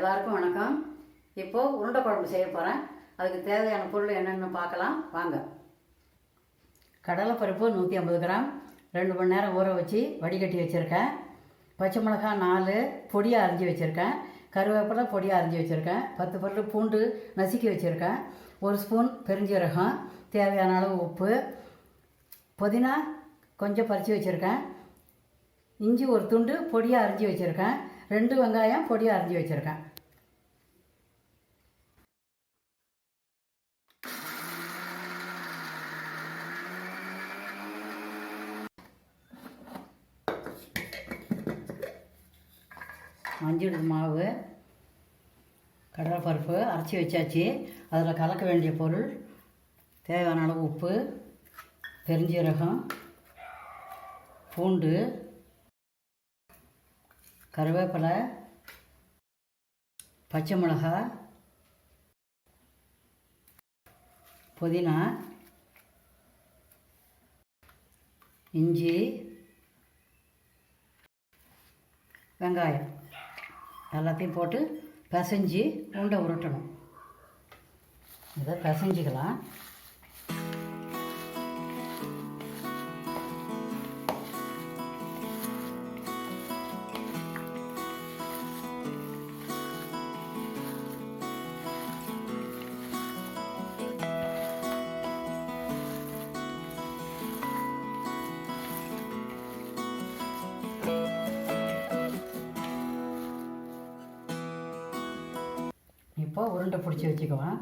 எல்லாருக்கும் வணக்கம். இப்போது உருண்டை குழம்பு செய்ய போகிறேன் அதுக்கு தேவையான பொருள் என்னென்னு பார்க்கலாம். வாங்க. கடலைப்பருப்பு நூற்றி ஐம்பது கிராம். ரெண்டு மணி நேரம் ஊற வச்சு வடிகட்டி வச்சுருக்கேன். பச்சை மிளகாய் நாலு பொடியாக அரிஞ்சு வச்சுருக்கேன். கருவேப்பிலை பொடியாக அரிஞ்சு வச்சுருக்கேன். பத்து பல்லு பூண்டு நசுக்கி வச்சுருக்கேன். ஒரு ஸ்பூன் பெருஞ்சீரகம் தேவையான அளவு உப்பு. புதினா கொஞ்சம் பறித்து வச்சுருக்கேன். இஞ்சி ஒரு துண்டு பொடியாக அரிஞ்சு வச்சுருக்கேன். ரெண்டு வெங்காயம் பொடியாக அரிஞ்சு வச்சுருக்கேன். மஞ்சள் மாவு கடலைப்பருப்பு அரைச்சி வச்சாச்சு. அதில் கலக்க வேண்டிய பொருள் தேவையான அளவு உப்பு பெருஞ்சீரகம் பூண்டு கருவேப்பிலை பச்சை மிளகாய் புதினா இஞ்சி வெங்காயம். எல்லாத்தையும் போட்டு பிசைஞ்சு உருண்டை உருட்டணும். இதை பிசைஞ்சிக்கலாம். உருண்டை பிடிச்சி வச்சுக்குவேன்.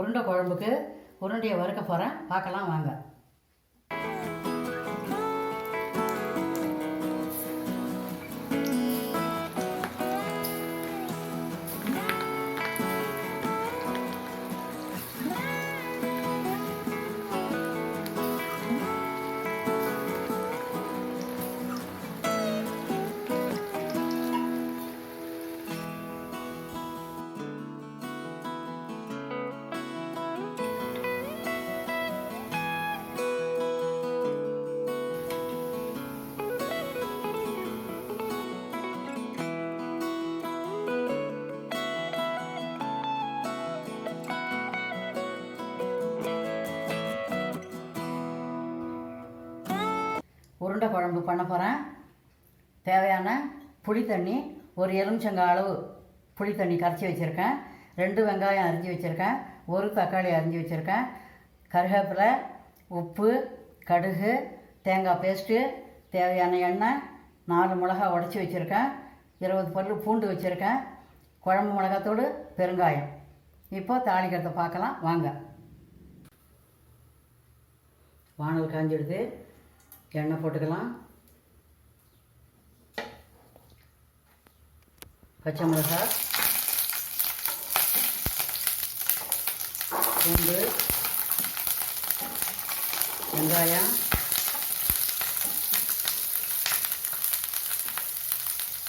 உருண்டை குழம்புக்கு உருண்டையை வறுக்க போகிறேன் பார்க்கலாம் வாங்க. உருண்டை குழம்பு பண்ண போகிறேன் தேவையான புளி தண்ணி ஒரு எலுமிச்சங்காய் அளவு புளி தண்ணி கரைச்சி வச்சுருக்கேன். ரெண்டு வெங்காயம் அரிஞ்சு வச்சுருக்கேன். ஒரு தக்காளி அரிஞ்சு வச்சுருக்கேன். கருவேப்பிலை உப்பு கடுகு தேங்காய் பேஸ்ட்டு தேவையான எண்ணெய் நாலு மிளகா உடச்சி வச்சுருக்கேன். இருபது பல்லு பூண்டு வச்சுருக்கேன். குழம்பு மிளகாத்தோடு பெருங்காயம். இப்போ தாளிக்கிறத பார்க்கலாம். வாங்க. வானல் காஞ்சிடுது. எண்ணெய் போட்டுக்கலாம். பச்சை மிளகா பூண்டு. வெங்காயம்.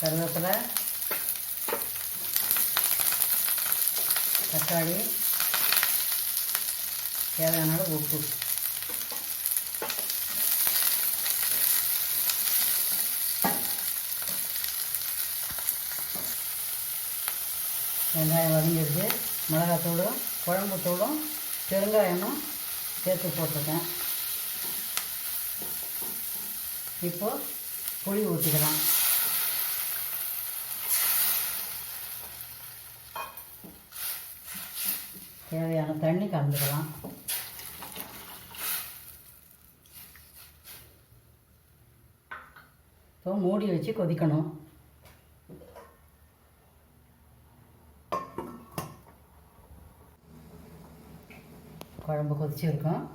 கருவேப்பிலை. தக்காளி. தேவையான உப்பு. வெங்காயம் வதங்கிடுது மிளகாத்தூளும் குழம்பு தூளும் பெருங்காயமும் சேர்த்து போட்டிருக்கேன். இப்போது புளி ஊற்றிக்கலாம் தேவையான தண்ணி கலந்துக்கலாம். இப்போ மூடி வச்சு கொதிக்கணும். குழம்பு கொதிச்சிருக்கோம்.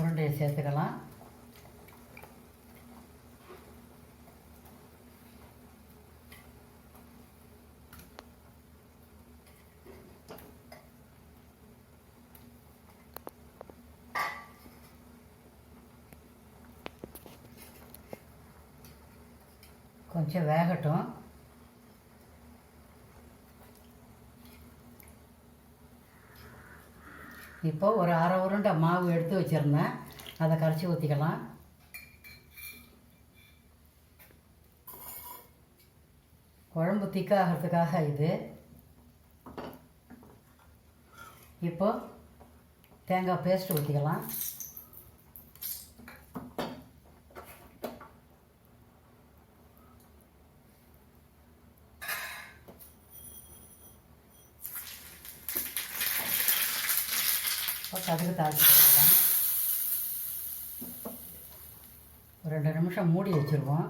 உருண்டையை சேர்த்துக்கலாம். கொஞ்சம் வேகட்டும். இப்போ ஒரு அரை உருண்டை மாவு எடுத்து வச்சுருந்தேன். அதை கரைச்சி ஊற்றிக்கலாம் குழம்பு திக்காகிறதுக்காக இது. இப்போ தேங்காய் பேஸ்ட் ஊற்றிக்கலாம் இப்போ கடுகு தாளிச்சுக்கலாம் ஒரு ரெண்டு நிமிஷம் மூடி வச்சுருவோம்.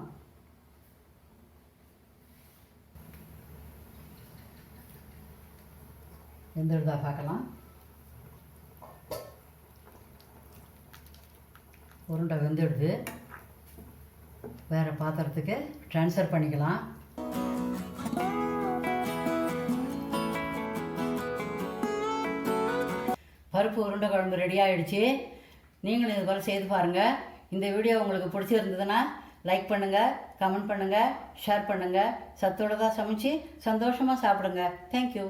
வெந்துடுதா பார்க்கலாம். உருண்டை வெந்துடுது. வேறு பாத்திரத்துக்கு ட்ரான்ஸ்ஃபர் பண்ணிக்கலாம். பருப்பு உருண்டை குழம்பு ரெடி ஆகிடுச்சு நீங்களும் இது போல் செய்து பாருங்கள் இந்த வீடியோ உங்களுக்கு பிடிச்சிருந்ததுன்னா லைக் பண்ணுங்கள் கமெண்ட் பண்ணுங்கள் ஷேர் பண்ணுங்கள் சத்தோட தான் சமைச்சு சந்தோஷமாக சாப்பிடுங்க. தேங்க்யூ